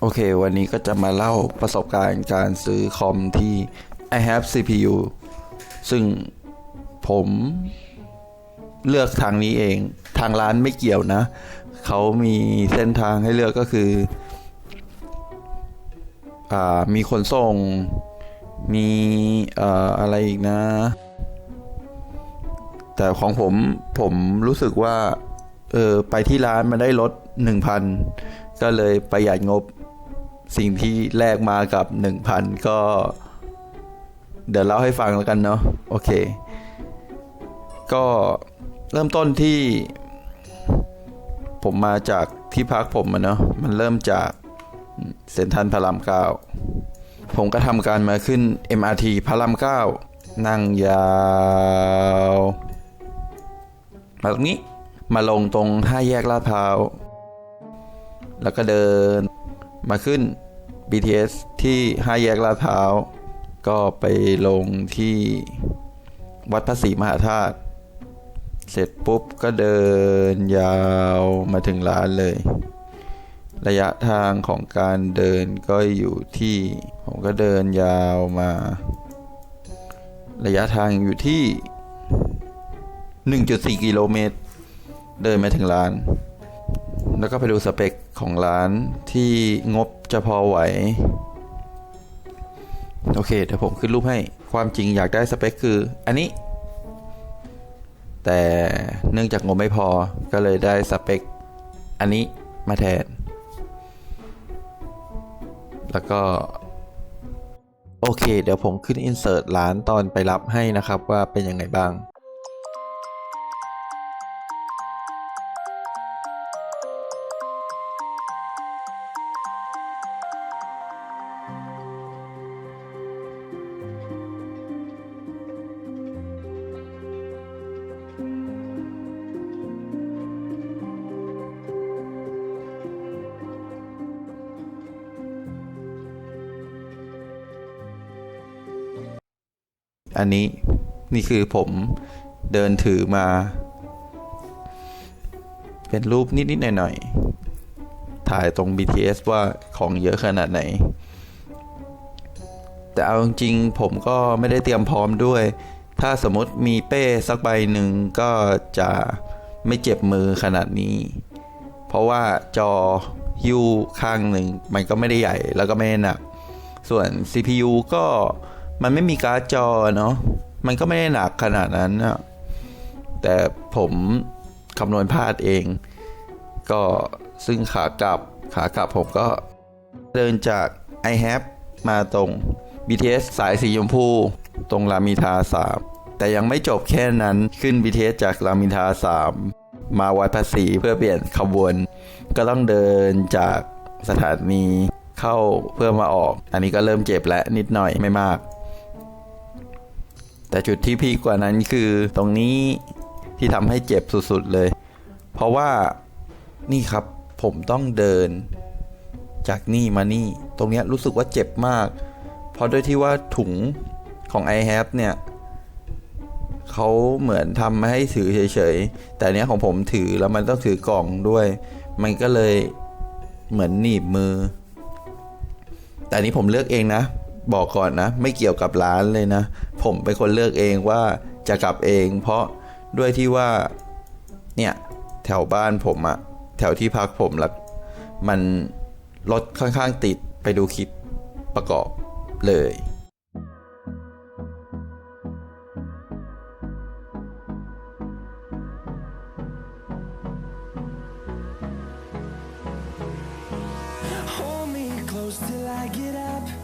โอเค วันนี้ก็จะมาเล่าประสบการณ์การซื้อคอมที่ I have CPU ซึ่งผมเลือกทางนี้เอง ทางร้านไม่เกี่ยวนะ เขามีเส้นทางให้เลือกก็คืออมีคนส่ง มีออะไรอีกนะ แต่ของผมผมรู้สึกว่า เออไปที่ร้านมาได้ลด1,000 ก็เลยประหยัดงบ สิ่งที่แลกมากับ 1,000 ก็ เดี๋ยวเล่าให้ฟังแล้วกันเนาะโอเค ก็เริ่มต้นที่ ผมมาจากที่พักผมอะเนาะมันเริ่มจากเซนทรัลพระรามเก้าผมก็ทำการมาขึ้น MRT พระรามเก้านั่งยาวมาตรงนี้มาลงตรงห้าแยกลาดพร้าว แล้วก็เดิน มาขึ้น BTS ที่ห้าแยกลาดพร้าว ก็ไปลงที่วัดพระศรีมหาธาตุเสร็จปุ๊บก็เดินยาวมาถึงร้านเลย ระยะทางของการเดินก็อยู่ที่ ผมก็เดินยาวมา ระยะทางอยู่ที่ 1.4 กิโลเมตร เดินมาถึงร้าน แล้วก็ไปดูสเปค ของร้านที่งบจะพอไหว โอเคเดี๋ยวผมขึ้นรูปให้ความจริงอยากได้สเปคคืออันนี้ แต่เนื่องจากงบไม่พอก็เลยได้สเปค อันนี้มาแทน แล้วก็ โอเค เดี๋ยวผมขึ้นอินเสิร์ตร้านตอนไปรับให้นะครับว่าเป็นยังไงบ้าง อันนี้นี่คือผมเดินถือมา เป็นรูปนิด ๆ หน่อย ๆ ถ่ายตรง BTS ว่าของเยอะขนาดไหน แต่เอาจริงๆผมก็ไม่ได้เตรียมพร้อมด้วย ถ้าสมมติมีเป้สักใบหนึ่งก็จะไม่เจ็บมือขนาดนี้ เพราะว่าจอฮิวข้างหนึ่งมันก็ไม่ได้ใหญ่แล้วก็ไม่หนัก ส่วน CPU ก็ มันไม่มีการ์ดจอเนาะมันก็ไม่ได้หนักขนาดนั้นนะแต่ผมคำนวณพลาดเอง ก็ซึ่งขากลับขากลับผมก็เดินจาก i h a v e มาตรง BTS สายสีชมพูตรงรามอิทาสามแต่ยังไม่จบแค่นั้นขึ้น BTS จากรามอิทาสามมาวัดภาษีเพื่อเปลี่ยนขบวน ก็ต้องเดินจากสถานีเข้าเพื่อมาออก อันนี้ก็เริ่มเจ็บและนิดหน่อยไม่มาก แต่จุดที่พีคกว่านั้นคือตรงนี้ที่ทำให้เจ็บสุดๆเลย เพราะว่านี่ครับผมต้องเดิน จากนี่มานี่ ตรงนี้รู้สึกว่าเจ็บมาก เพราะด้วยที่ว่าถุงของ i h a v e เนี่ยเขาเหมือนทำมาให้ถือเฉยๆ แต่เนี้ยของผมถือแล้วมันต้องถือกล่องด้วย มันก็เลยเหมือนหนีบมือ แต่นี้ผมเลือกเองนะ บอกก่อนนะ ไม่เกี่ยวกับร้านเลยนะ ผมเป็นคนเลือกเองว่าจะกลับเอง เพราะด้วยที่ว่าเนี่ยแถวบ้านผมอะแถวที่พักผมละมันรถค่อนข้างติดไปดูคลิปประกอบเลย Hold me close till I get up.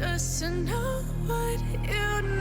Just to know what you knew.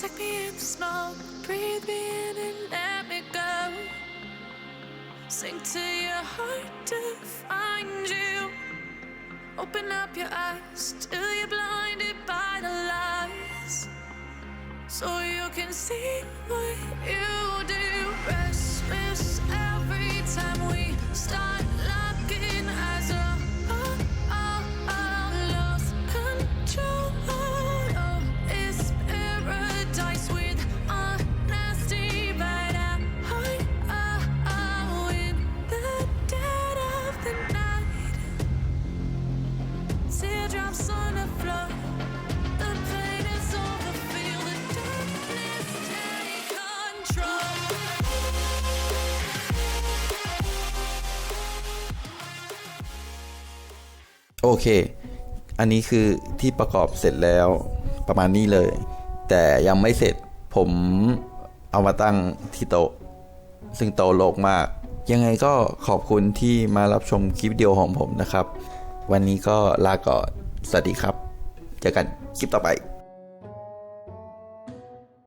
Take me in the smoke, breathe me in and let me go. Sink to your heart to find you. Open up your eyes till you're blinded by the lies. So you can see what you do. อเค อันนี้คือที่ประกอบเสร็จแล้วประมาณนี้เลย แต่ยังไม่เสร็จผมเอามาตั้งที่โต๊ะ ซึ่งโตะโลกมาก ยังไงก็ขอบคุณที่มารับชมคลิปเดียวของผมนะครับ วันนี้ก็ลาก่อน สวัสดีครับ เจอกันคลิปต่อไป